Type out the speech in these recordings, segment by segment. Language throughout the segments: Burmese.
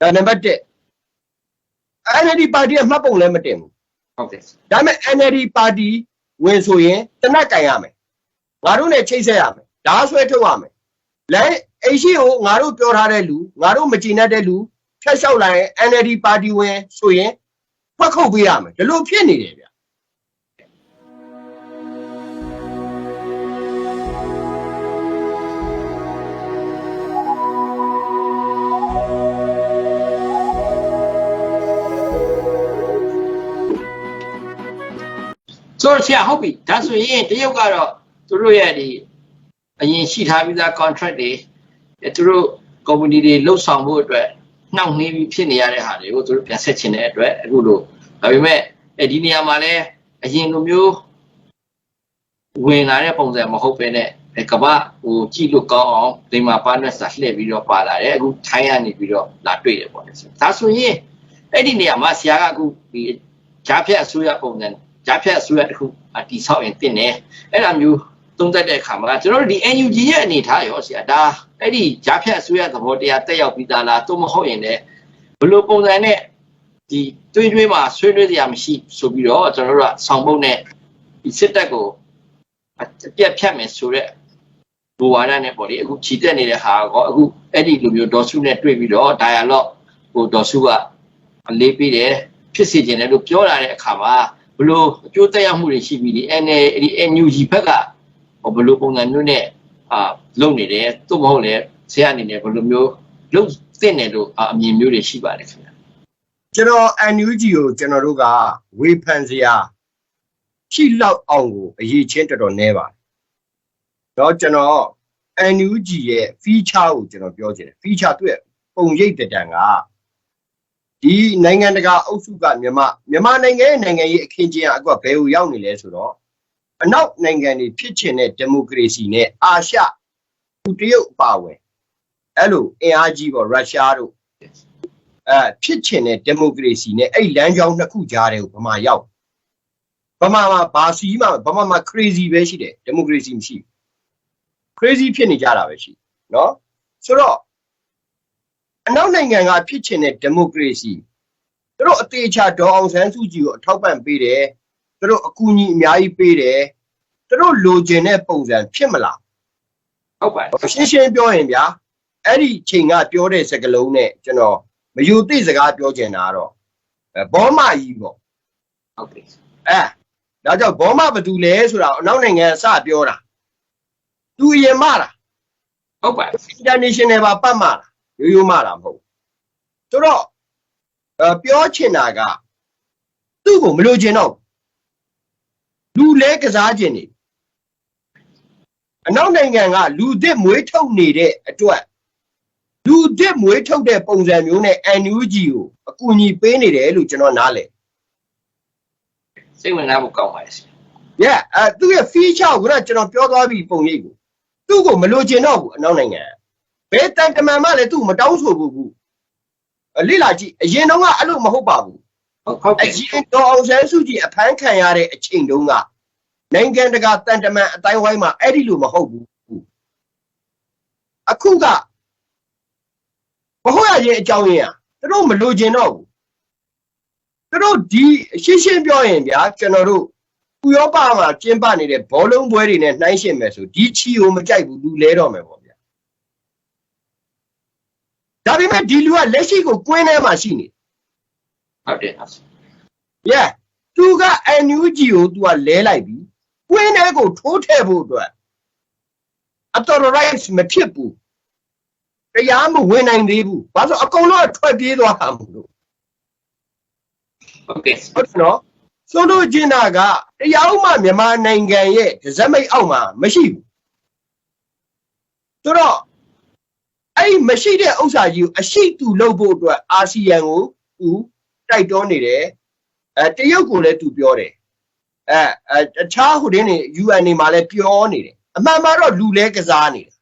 ဒါနံပါတ်1 NLD ပါတီကမှတ်ပုံလည်းမတင်ဘူးဟုတ်ကဲ့ဒါပေမဲ့ NLD ပါတီဝင်ဆိုရင်တနက်ကင်ရမယ်ငါတို့နဲ့ချိတ်ဆက်ရမယ်ဓာတ်ဆွဲထုတ်ရမယ်လဲအိရှိကိုငါတို့ပြောထားတဲ့လူငါတို့မကြည်နဲ့တဲ့လူဖြတ်လျှောက်လာရင် NLD ပါတီဝင်ဆိုရင်ဖတ်ခုတ်ပေးရမယ်ဒီလိုဖြစ်နေတယ်ဗျ ဆိုတော့ဆရာဟုတ်ပြီဒါဆိုရင်တရုတ်ကတော့သူတို့ရဲ့ဒီအရင်ရှိထားပြီးသား contract တွေအဲသူတို့ company တွေလှုပ်ဆောင်ဖို့အတွက်နှောင့်နှေးပြီးဖြစ်နေရတဲ့ဟာတွေကိုသူတို့ပြန်ဆက်ချင်တဲ့အတွက်အခုလို့ဒါပေမဲ့အဲဒီနေရာမှာလည်းအရင်လိုမျိုးဝင်လာတဲ့ပုံစံမဟုတ်ပဲနဲ့အဲကမ္ဘာဟိုကြည့်လို့ကောင်းအောင်ဒီမှာ partner စာလှည့်ပြီးတော့ပါလာတယ်အခုထိုင်းကနေပြီးတော့လာတွေ့တယ်ပေါ့လေဒါဆိုရင်အဲ့ဒီနေရာမှာဆရာကအခုဒီဂျားဖြတ်အစိုးရပုံစံ ဂျားဖြတ်အစိုးရတစ်ခုအတီဆောက်ရင်တင်တယ်အဲ့လိုမျိုးသုံးသပ်တဲ့အခါမှာကျွန်တော်တို့ဒီ NUG ရဲ့အနေထားရောဆရာဒါအဲ့ဒီဂျားဖြတ်အစိုးရသဘောတရားတက်ရောက်ပြီးသားလားသို့မဟုတ်ရင်လည်းဘယ်လိုပုံစံနဲ့ဒီတွေးတွေးမှာဆွေးနွေးစရာမရှိဆိုပြီးတော့ကျွန်တော်တို့ကဆောင်းပုတ်နဲ့ဒီစစ်တပ်ကိုအပြတ်ဖြတ်မယ်ဆိုတော့ဘူဝါဒနဲ့ပေါ့လေအခုခြိတက်နေတဲ့ဟာကောအခုအဲ့ဒီလိုမျိုးဒေါ်စုနဲ့တွေ့ပြီးတော့ dialogue ဟိုဒေါ်စုကအလေးပေးတယ်ဖြစ်စေခြင်းလည်းလို့ပြောလာတဲ့အခါမှာ ဘလို့အကျိုးသက်ရောက်မှုတွေရှိပြီးဒီ NA ဒီ NUG ဘက်ကဟိုဘလို့ပုံစံမျိုးနဲ့အာလုပ်နေတယ်သို့မဟုတ်လည်းဆရာအနေနဲ့ဘလို့မျိုးလုပ်သင့်တယ်လို့အမြင်မျိုးတွေရှိပါတယ်ခင်ဗျာကျွန်တော် NUG ကိုကျွန်တော်တို့ကဝေဖန်စရာရှိလောက်အောင်ကိုအရေးချင်းတော်တော်နဲပါတယ်။တော့ကျွန်တော် NUG ရဲ့ feature ကိုကျွန်တော်ပြောချင်တယ် feature သူ့ရဲ့ပုံရိပ်တဲ့တန်က ဒီနိုင်ငံတကာအုပ်စုကမြန်မာမြန်မာနိုင်ငံရဲ့နိုင်ငံရေးအခင်းကျင်းကအခုကဘယ်ကိုရောက်နေလဲဆိုတော့အနောက်နိုင်ငံတွေဖြစ်ချင်တဲ့ဒီမိုကရေစီနဲ့အာရှတရုတ်အပါအဝင်အဲ့လိုအင်အားကြီးပေါ့ရုရှားတို့ အဲဖြစ်ချင်တဲ့ဒီမိုကရေစီနဲ့အဲ့လမ်းကြောင်းနှစ်ခုကြားတဲ့ကိုဗမာရောက်ဗမာမှာဘာစီမှဗမာမှာ crazy ပဲရှိတယ်ဒီမိုကရေစီမရှိဘူး crazy ဖြစ်နေကြတာပဲရှိเนาะဆိုတော့ အနောက်နိုင်ငံကဖြစ်ချင်တဲ့ဒီမိုကရေစီသူတို့အသေးချာဒေါ်အောင်ဆန်းစုကြည်ကိုအထောက်ပံ့ပေးတယ်သူတို့အကူအညီအများကြီးပေးတယ်သူတို့လိုချင်တဲ့ပုံစံဖြစ်မလားဟုတ်ပါတယ်ရှင်းရှင်းပြောရင်ဗျာအဲ့ဒီချိန်ကပြောတဲ့စကားလုံးနဲ့ကျွန်တော်မယူသိစကားပြောချင်တာကတော့အဲဘောမကြီးပေါ့ဟုတ်ကဲ့အဲဒါကြောင့်ဘောမဘယ်သူလဲဆိုတာအနောက်နိုင်ငံအစပြောတာသူအရင်မတာဟုတ်ပါတယ် international ပါပတ်မတာ ရိုးရိုးမတာမဟုတ်ဘူးဆိုတော့အဲပြောချင်တာကသူ့ကိုမလိုချင်တော့ဘူးလူလဲကစားခြင်းနေအနောက်နိုင်ငံကလူသစ်မွေးထုတ်နေတဲ့အတွက်လူသစ်မွေးထုတ်တဲ့ပုံစံမျိုးနဲ့ NUG ကိုအကူအညီပေးနေတယ်လို့ကျွန်တော်နားလဲစိတ်ဝင်စားဖို့ကောင်းပါတယ်ဆရာ yeah အဲသူ့ရဲ့ feature ကိုကကျွန်တော်ပြောသွားပြီပုံရိပ်ကိုသူ့ကိုမလိုချင်တော့ဘူးအနောက်နိုင်ငံ ဘယ်တန်တမန်မှလည်းသူ့ကိုမတောင်းဆိုဘူးဘူးအလိလာကြည့်အရင်တော့ကအဲ့လိုမဟုတ်ပါဘူးဟုတ်ဟုတ်အကဲ့ရင်တော့အောင်ဆန်းစုကြည်အဖမ်းခံရတဲ့အချိန်တုန်းကနိုင်ငံတကာတန်တမန်အတိုင်းဝိုင်းမှာအဲ့ဒီလိုမဟုတ်ဘူးအခုကမဟုတ်ရခြင်းအကြောင်းရင်းอ่ะသူတို့မလိုချင်တော့ဘူးသူတို့ဒီရှင်းရှင်းပြောရင်ဗျာကျွန်တော်တို့ဥရောပမှာကျင်းပနေတဲ့ဘောလုံးပွဲတွေနဲ့နှိုင်းယှဉ်မယ်ဆိုဒီချီကိုမကြိုက်ဘူးလူလဲတော့မယ်ပေါ့ဗျာ ဒါပေမဲ့ဒီလူကလက်ရှိကိုကွင်းထဲမှာရှိနေဟုတ်တယ်ဟုတ် yeah သူက NUG ကို तू ကလဲလိုက်ပြီကွင်းထဲကိုထိုးထည့်ဖို့အတွက် authorize မဖြစ်ဘူးတရားမဝင်နိုင်သေးဘူးဘာလို့အကုန်လုံးကထွက်ပြေးသွားတာမို့လို့ဟုတ်ကဲ့ဟုတ်တယ်နော်ဆိုလို့ကျင်တာကတရားဥပမာမြန်မာနိုင်ငံရဲ့ဒဇက်မိတ်အောက်မှာမရှိဘူးဆိုတော့ အဲ့ဒီမရှိတဲ့ဥစ္စာကြီးကိုအရှိတူလုပ်ဖို့အတွက်အာဆီယံကိုသူတိုက်တွန်းနေတယ်အဲတရုတ်ကိုလည်းသူပြောတယ်အဲအဲတခြားဟိုတင်းနေ UN နေမှာလည်းပြောနေတယ်အမှန်မှာတော့လူလဲကစားနေတယ်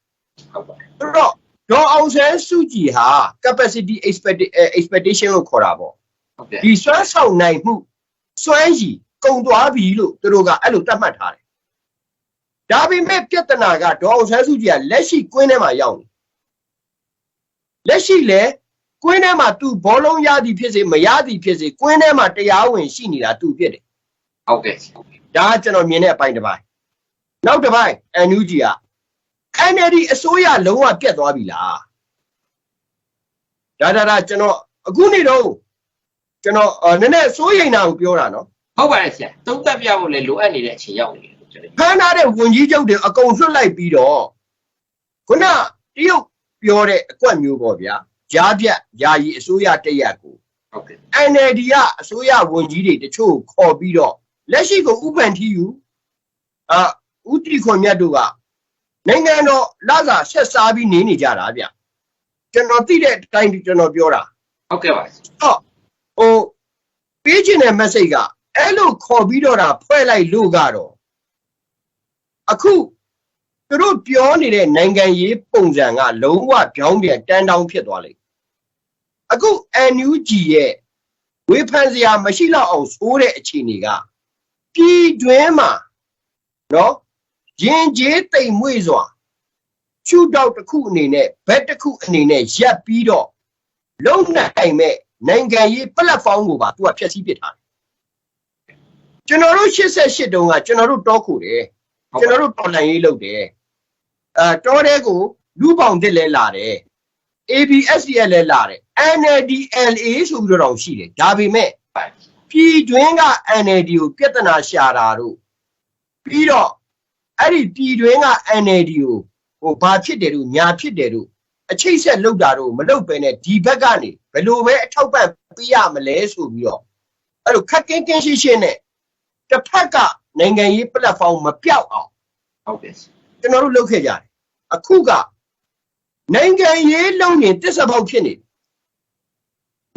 ဟုတ်ပါတယ်ဆိုတော့ဒေါ်အောင်ဆန်းစုကြည်ဟာ capacity expecta- အဲ expectation လို့ခေါ်တာပေါ့ဟုတ်ကဲ့ဒီစွမ်းဆောင်နိုင်မှုစွမ်းရည်ကုံသွားပြီလို့သူတို့ကအဲ့လိုသတ်မှတ်ထားတယ်။ဒါပေမဲ့ပြဿနာကဒေါ်အောင်ဆန်းစုကြည်ကလက်ရှိကွင်းထဲမှာရောက်နေ။ လက်ရှိလဲကွင်းထဲမှာ तू ဘောလုံးရသည်ဖြစ်စေမရသည်ဖြစ်စေကွင်းထဲမှာတရားဝင်ရှိနေတာ तू ဖြစ်တယ်ဟုတ်ကဲ့ဆရာဒါကကျွန်တော်မြင်တဲ့အပိုင်းတစ်ပိုင်းနောက်တစ်ပိုင်း NUG က NLD အစိုးရလုံးဝပြတ်သွားပြီလားဒါဒါဒါကျွန်တော်အခုနေတော့ကျွန်တော်အော်နည်းနည်းစိုးရိမ်တာကိုပြောတာနော်ဟုတ်ပါတယ်ဆရာသုံးသပ်ပြဖို့လည်းလိုအပ်နေတဲ့အချိန်ရောက်နေတယ်လို့ကျွန်တော်ဖမ်းထားတဲ့ဝန်ကြီးချုပ်တွေအကုန်လွှတ်လိုက်ပြီးတော့ခုနတရုတ် ပြောတဲ့အကွက်မျိုးပေါ့ဗျာကြားပြတ်ယာယီအစိုးရတရက်ကိုဟုတ်ကဲ့ NLD ကအစိုးရဝန်ကြီးတွေတချို့ကိုခေါ်ပြီးတော့လက်ရှိကိုဥပန်ထီယူအာဥတီခွန်မြတ်တို့ကနိုင်ငံတော်လာစာဆက်စားပြီးနေနေကြတာဗျကျွန်တော်သိတဲ့အတိုင်းကျွန်တော်ပြောတာဟုတ်ကဲ့ပါဆရာတော့ဟိုပေးချင်တဲ့ message ကအဲ့လိုခေါ်ပြီးတော့တာဖွဲ့လိုက်လို့ကတော့အခု သူတို့ပြောနေတဲ့နိုင်ငံရေးပုံစံကလုံးဝပြောင်းပြန်တန်းတောင်းဖြစ်သွားလိမ့်အခု NUG ရဲ့ဝေဖန်စရာမရှိတော့အောင်ဆိုးတဲ့အခြေအနေကပြည်တွင်းမှာနော်ရင်ကျေးတိမ်မွေ့စွာချူတောက်တစ်ခုအနေနဲ့ဘက်တစ်ခုအနေနဲ့ရပ်ပြီးတော့လုံနိုင်မဲ့နိုင်ငံရေး platform ကိုပါသူကဖျက်ဆီးပစ်ထားတယ်ကျွန်တော်တို့88တုန်းကကျွန်တော်တို့တောခုတယ်ကျွန်တော်တို့တော်လှန်ရေးလုပ်တယ် အဲတောတဲ့ကိုလူပေါင်တစ်လဲလာတယ် ABSDL လဲလာတယ် NLDLA ဆိုပြီးတော့တောင်ရှိတယ်ဒါပေမဲ့ပါပြည်တွင်းက NLD ကိုပြဿနာရှာတာတို့ပြီးတော့အဲ့ဒီပြည်တွင်းက NLD ကိုဟိုဘာဖြစ်တယ်တို့ညာဖြစ်တယ်တို့အချိတ်ဆက်လောက်တာတို့မလောက်ပဲနဲ့ဒီဘက်ကနေဘယ်လိုပဲအထောက်ပံ့ပေးရမလဲဆိုပြီးတော့အဲ့လိုခက်ကင်းကင်းရှင်းရှင်းနဲ့တစ်ဖက်ကနိုင်ငံရေး platform မပြောက်အောင်ဟုတ်ကဲ့ဆရာ ကျွန်တော်တို့လုပ်ခဲ့ကြတယ်အခုကနိုင်ငံရေးလုပ်ရင်တစ္ဆပေါက်ဖြစ်နေတယ်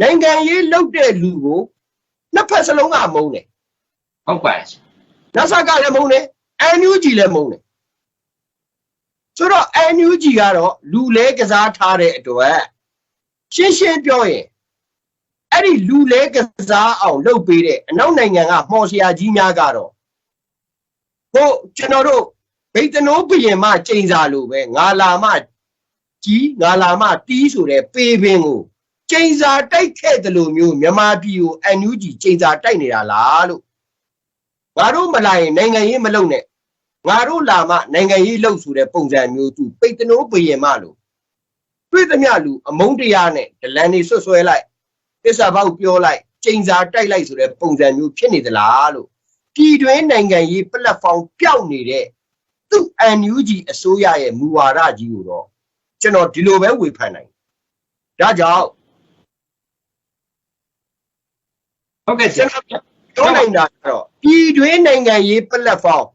နိုင်ငံရေးလုပ်တဲ့လူကိုနှစ်ဖက်စလုံးကမုန်းတယ်ဟုတ်ပါတယ်ဆရာနဆကလည်းမုန်းတယ် NUG လည်းမုန်းတယ်ဆိုတော့ NUG ကတော့လူလဲကစားထားတဲ့အတွက်ရှင်းရှင်းပြောရင်အဲ့ဒီလူလဲကစားအောင်လုပ်ပေးတဲ့အနောက်နိုင်ငံကမှော်စရာကြီးများကတော့ဟိုကျွန်တော်တို့ ဗိတ်တနိုးဘရင်မကျိန်စာလိုပဲငါလာမကြီးငါလာမတီးဆိုတဲ့ပေပင်ကိုကျိန်စာတိုက်ခဲ့တယ်လို့မျိုးမြန်မာပြည်ကို NUG ကျိန်စာတိုက်နေတာလားလို့ငါတို့မလာရင်နိုင်ငံရေးမလုပ်နဲ့ငါတို့လာမှနိုင်ငံရေးလုပ်ဆိုတဲ့ပုံစံမျိုးသူပိတ်တနိုးပရင်မလို့တွေ့သမျှလူအမုန်းတရားနဲ့ဒလန်နေဆွတ်ဆွဲလိုက်တစ္ဆာပေါက်ပြောလိုက်ကျိန်စာတိုက်လိုက်ဆိုတဲ့ပုံစံမျိုးဖြစ်နေသလားလို့ပြည်တွင်းနိုင်ငံရေး platform ပျောက်နေတဲ့ သူ့ NUG အစိုးရရဲ့မူဝါဒကြီးကိုတော့ကျွန်တော်ဒီလိုပဲဝေဖန်နိုင်တယ်ဒါကြောင့်ဟုတ်ကဲ့ဆကျွရာန်တော်ပြောနိုင်တာကတော့ပြည်တွင်းနိုင်ငံရေး platform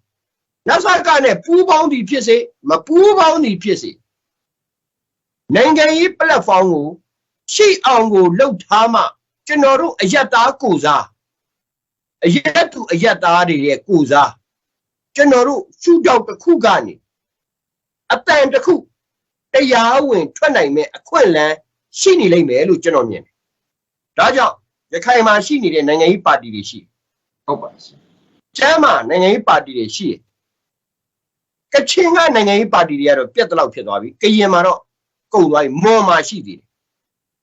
နတ်ဆကနဲ့ပူးပေါင်းသည်ဖြစ်စေမပူးပေါင်းသည်ဖြစ်စေနိုင်ငံရေး platform ကိုရှိအောင်ကိုလှုပ်ထားမှကျွန်တော်တို့အယက်သားကိုစားအယက်သူအယက်သားတွေရဲ့ကိုစား ကျွန်တော်တို့ရှုထောက်တစ်ခုကနေအတန်တစ်ခုတရားဝင်ထွက်နိုင်မဲ့အခွင့်အလမ်းရှိနေလိမ့်မယ်လို့ကျွန်တော်မြင်တယ်။ဒါကြောင့်ရခိုင်မှာရှိနေတဲ့နိုင်ငံရေးပါတီတွေရှိတယ်ဟုတ်ပါတယ်ဆရာကျမ်းမှာနိုင်ငံရေးပါတီတွေရှိတယ်ကချင်ကနိုင်ငံရေးပါတီတွေကတော့ပြတ်တလောက်ဖြစ်သွားပြီကရင်မှာတော့ကုန်သွားပြီမွန်မှာရှိသေးတယ်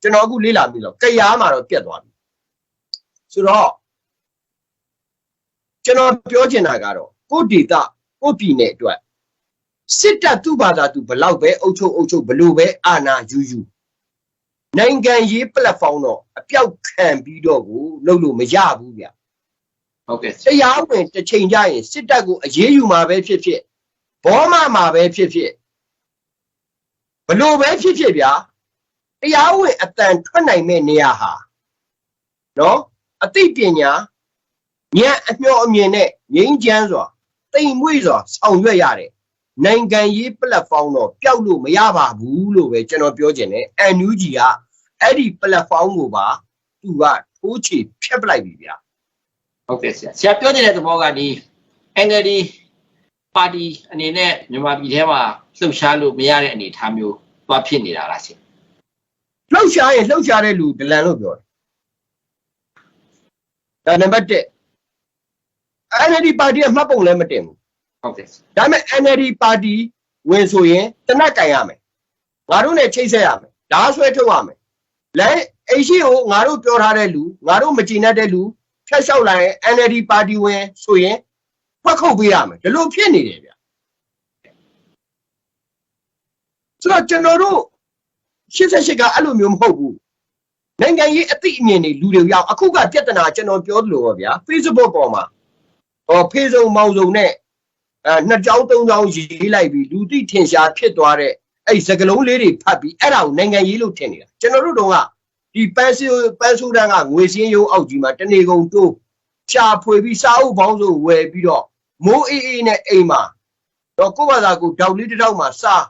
ကျွန်တော်အခုလေ့လာပြီးတော့ကရားမှာတော့ပြတ်သွားပြီဆိုတော့ကျွန်တော်ပြောချင်တာကတော့ ကိုယ့်ဒေတာကိုယ့်ပြည်နယ်အတွက်စစ်တပ်သူ့ဘာသာသူဘလောက်ပဲအုပ်ချုပ်အုပ်ချုပ်ဘလို့ပဲအာဏာယူယူနိုင်ငံရေး platform တော့အပြောက်ခံပြီးတော့ကိုလုပ်လို့မရဘူးဗျဟုတ်ကဲ့ဆတရာရားဝင်တစ်ချိန်ကြရင်စစ်တပ်ကိုအရေးယူမှာပဲဖြစ်ဖြစ်ဘောမမှာပဲဖြစ်ဖြစ်ဘလို့ပဲဖြစ်ဖြစ်ဗျာတရားဝင်အတန်ထွက်နိုင်မဲ့နေရာဟာနော်အသိပညာဉာဏ်အမျှော်အမြင်နဲ့ငြိမ်းချမ်းစွာ တိမ်မွေ့စွာဆောင်ရွက်ရတယ်နိုင်ငံရေး platform တော့ပျောက်လို့မရပါဘူးလို့ပဲကျွန်တော်ပြောချင်တယ် NUG ကအဲ့ဒီ platform ကိုပါသူကထိုးချေဖျက်ပလိုက်ပြီဗျာဟုတ်ကဲ့ဆရာဆရာပြောနေတဲ့သဘောကဒီ NLD ပါတီအနေနဲ့မြန်မာပြည်ထဲမှာလှုပ်ရှားလို့မရတဲ့အနေအထားမျိုးသွားဖြစ်နေတာလားဆရာလှုပ်ရှားရင်လှုပ်ရှားတဲ့လူဒလန်လို့ပြောတယ်။ဒါနံပါတ်1 NLD ပါတီကမှတ်ပုံလည်းမတင်ဘူးဟုတ်ကဲ့ဆရာ။ဒါပေမဲ့ NLD ပါတီဝင်ဆိုရင်တနက်ကင်ရမယ်။ငါတို့နဲ့ချိတ်ဆက်ရမယ်။ဓာတ်ဆွဲထုတ်ရမယ်လဲအိရှိကိုငါတို့ပြောထားတဲ့လူငါတို့မကြည်နဲ့တဲ့လူဖျက်လျှောက်လိုက်ရင် NLD ပါတီဝင်ဆိုရင်ဖတ်ခုတ်ပေးရမယ်ဒီလိုဖြစ်နေတယ်ဗျဆိုတော့ကျွန်တော်တို့88ကအဲ့လိုမျိုးမဟုတ်ဘူးနိုင်ငံရေးအသိအမြင်တွေလူတွေရောက်အခုကပြဿနာကျွန်တော်ပြောသလိုပါဗျာ Facebook ပေါ်မှာ ဟောဖေးစုံမောင်စုံနဲ့အဲနှစ်ကြောင်းသုံးကြောင်းရေးလိုက်ပြီးလူသိထင်ရှားဖြစ်သွားတဲ့အဲ့စကလုံးလေးတွေဖတ်ပြီးအဲ့ဒါကိုနိုင်ငံရေးလို့ထင်နေတာကျွန်တော်တို့တော့ကဒီပန်းစီပန်းဆူတန်းကငွေစင်းရုံးအောက်ကြီးမှာတနေကုန်တိုးရှာဖွေပြီးစားအုပ်ပေါင်းစုံဝယ်ပြီးတော့မိုးအေးအေးနဲ့အိမ်မှာတော့ကိုယ့်ဘာသာကိုတောက်လေးတစ်ထောက်မှာစား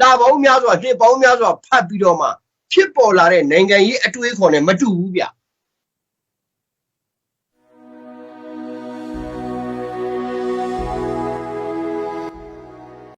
လာပေါင်းများစွာနှစ်ပေါင်းများစွာဖတ်ပြီးတော့မှဖြစ်ပေါ်လာတဲ့နိုင်ငံရေးအတွေးခေါ်နဲ့မတူဘူးဗျ